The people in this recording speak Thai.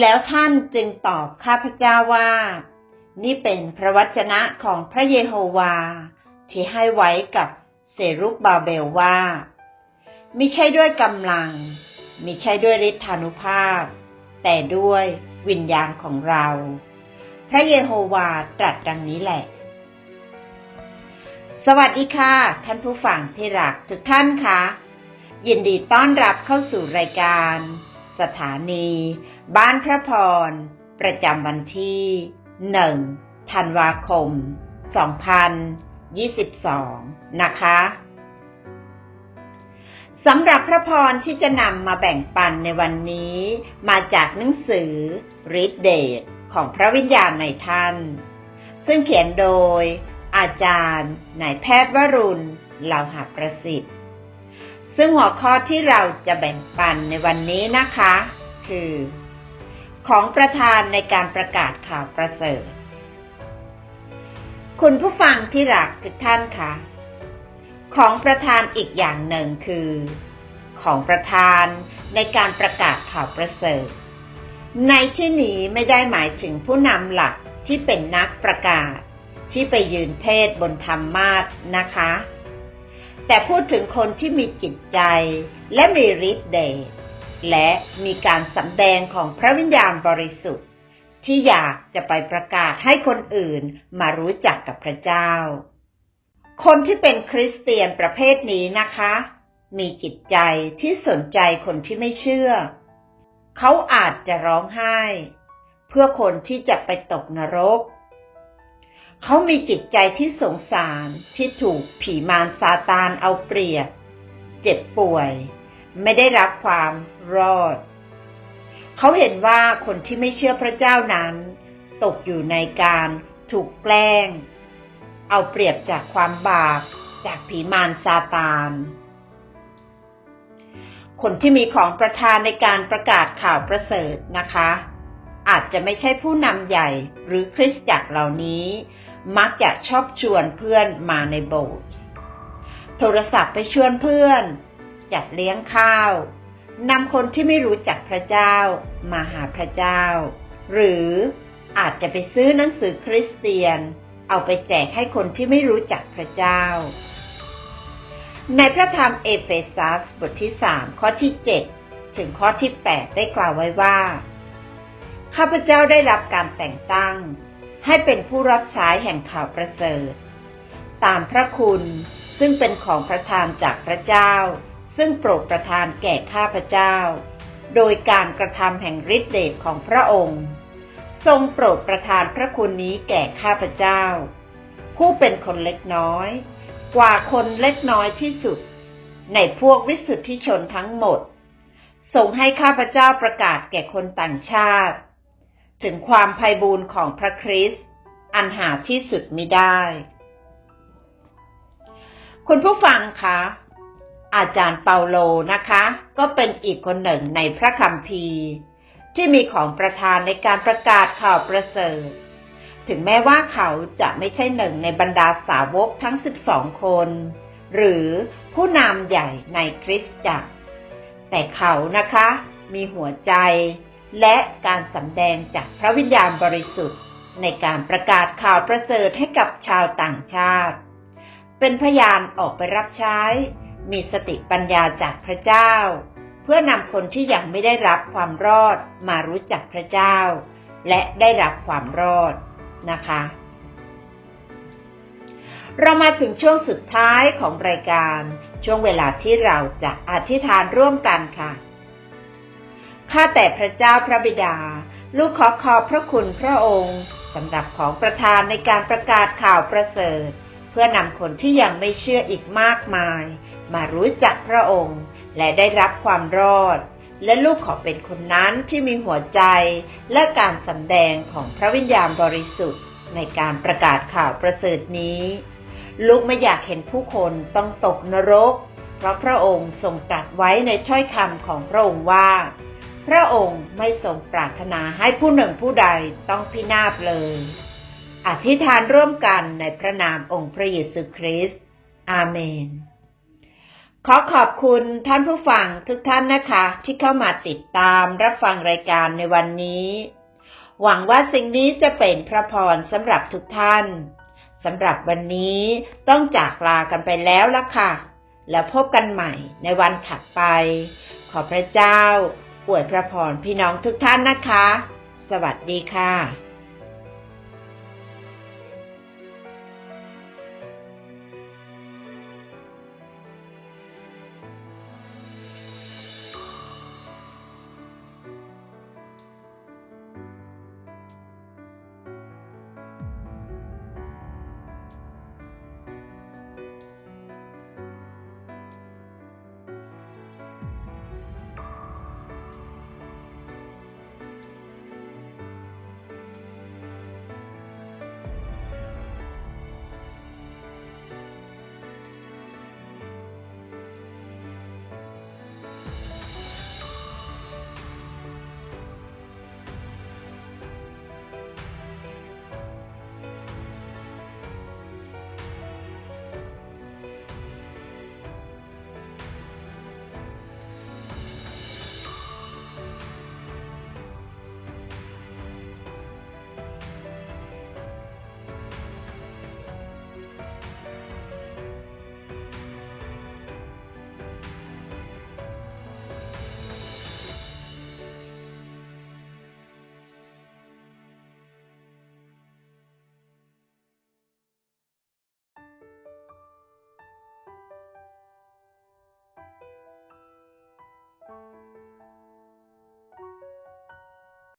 แล้วท่านจึงตอบข้าพเจ้าว่า นี่เป็นพระวจนะของพระเยโฮวา ที่ให้ไว้กับเซรุบบาเบลว่า มิใช่ด้วยกำลัง มิใช่ด้วยฤทธานุภาพ แต่ด้วยวิญญาณของเรา พระเยโฮวาตรัสดังนี้แหละ สวัสดีค่ะ ท่านผู้ฟังที่รักทุกท่านคะยินดีต้อนรับเข้าสู่รายการ สถานี บ้านพระพร ประจำวันที่หนึ่งธันวาคม 2022 นะคะสำหรับพระพรที่จะนำมาแบ่งปันในวันนี้ มาจากหนังสือฤทธิเดชของพระวิญญาณในท่าน ซึ่งเขียนโดย อาจารย์นายแพทย์วรุณเหล่าหาประสิทธิ์ ซึ่งหัวข้อที่เราจะแบ่งปันในวันนี้นะคะ คือ ของประธานในการประกาศข่าวประเสริฐ คุณผู้ฟังที่รักทุกท่านคะ ของประธานอีกอย่างหนึ่งคือ ของประธานในการประกาศข่าวประเสริฐ ในที่นี้ไม่ได้หมายถึงผู้นำหลักที่เป็นนักประกาศ ที่ไปยืนเทศบนธรรมมาสนะคะ แต่พูดถึงคนที่มีจิตใจและมีฤทธิ์เดช และมีการสำแดงของพระวิญญาณบริสุทธิ์ ที่อยากจะไปประกาศให้คนอื่นมารู้จักกับพระเจ้า คนที่เป็นคริสเตียนประเภทนี้นะคะ มีจิตใจที่สนใจคนที่ไม่เชื่อ เขาอาจจะร้องไห้ เพื่อคนที่จะไปตกนรก เขามีจิตใจที่สงสารที่ถูกผีมารซาตานเอาเปรียบ เจ็บป่วย ไม่ได้รับความรอด เขาเห็นว่าคนที่ไม่เชื่อพระเจ้านั้น ตกอยู่ในการถูกแกล้ง เอาเปรียบจากความบาปจากผีมารซาตาน คนที่มีของประธานในการประกาศข่าวประเสริฐนะคะ อาจจะไม่ใช่ผู้นำใหญ่หรือคริสตจักรเหล่านี้ มักจะชอบชวนเพื่อนมาในโบสถ์โทรศัพท์ไปชวนเพื่อน จัดเลี้ยงข้าวนำคนที่ไม่รู้จักพระเจ้ามาหาพระเจ้า หรืออาจจะไปซื้อหนังสือคริสเตียน เอาไปแจกให้คนที่ไม่รู้จักพระเจ้า ในพระธรรมเอเฟซัสบทที่3ข้อที่7ถึงข้อที่8ได้กล่าวไว้ว่า ข้าพเจ้าได้รับการแต่งตั้ง ให้เป็นผู้รับใช้แห่งข่าวประเสริฐ ตามพระคุณซึ่งเป็นของประทานจากพระเจ้า ซึ่งโปรดประทานแก่ข้าพเจ้า โดยการกระทำแห่งฤทธิเดชของพระองค์ ทรงโปรดประทานพระคุณนี้แก่ข้าพเจ้า ผู้เป็นคนเล็กน้อย กว่าคนเล็กน้อยที่สุด ในพวกวิสุทธิชนทั้งหมดทรงให้ข้าพเจ้าประกาศแก่คนต่างชาติ ถึงความไพ่บูรณ์ของพระคริสต์อันหาที่สุดมิได้ คุณผู้ฟังคะ อาจารย์เปาโลนะคะ ก็เป็นอีกคนหนึ่งในพระคัมภีร์ ที่มีของประธานในการประกาศข่าวประเสริฐ ถึงแม้ว่าเขาจะไม่ใช่หนึ่งในบรรดาสาวกทั้ง 12 คน หรือผู้นำใหญ่ในคริสตจักร แต่เขานะคะ มีหัวใจ และการสำแดงจากพระวิญญาณบริสุทธิ์ ในการประกาศข่าวประเสริฐให้กับชาวต่างชาติ เป็นพยานออกไปรับใช้ มีสติปัญญาจากพระเจ้า เพื่อนำคนที่ยังไม่ได้รับความรอดมารู้จักพระเจ้า และได้รับความรอดนะคะ เรามาถึงช่วงสุดท้ายของรายการ ช่วงเวลาที่เราจะอธิษฐานร่วมกันค่ะข้าแต่พระเจ้าพระบิดา ลูกขอขอบพระคุณพระองค์สำหรับของประธานในการประกาศข่าวประเสริฐ เพื่อนำคนที่ยังไม่เชื่ออีกมากมาย มารู้จักพระองค์ และได้รับความรอด และลูกขอเป็นคนนั้นที่มีหัวใจ และการสำแดงของพระวิญญาณบริสุทธิ์ ในการประกาศข่าวประเสริฐนี้ ลูกไม่อยากเห็นผู้คนต้องตกนรก เพราะพระองค์ทรงตรัสไว้ในถ้อยคำของพระองค์ว่า พระองค์ไม่ทรงปรารถนาให้ผู้หนึ่งผู้ใดต้องพินาศเลยอธิษฐานร่วมกันในพระนามองค์พระเยซูคริสต์ อาเมน ขอขอบคุณท่านผู้ฟังทุกท่านนะคะ ที่เข้ามาติดตามรับฟังรายการในวันนี้ หวังว่าสิ่งนี้จะเป็นพระพรสำหรับทุกท่านสำหรับวันนี้ต้องจากลากันไปแล้วละค่ะ แล้วพบกันใหม่ในวันถัดไป ขอพระเจ้าอวยพระพรพี่น้องทุกท่านนะคะ สวัสดีค่ะ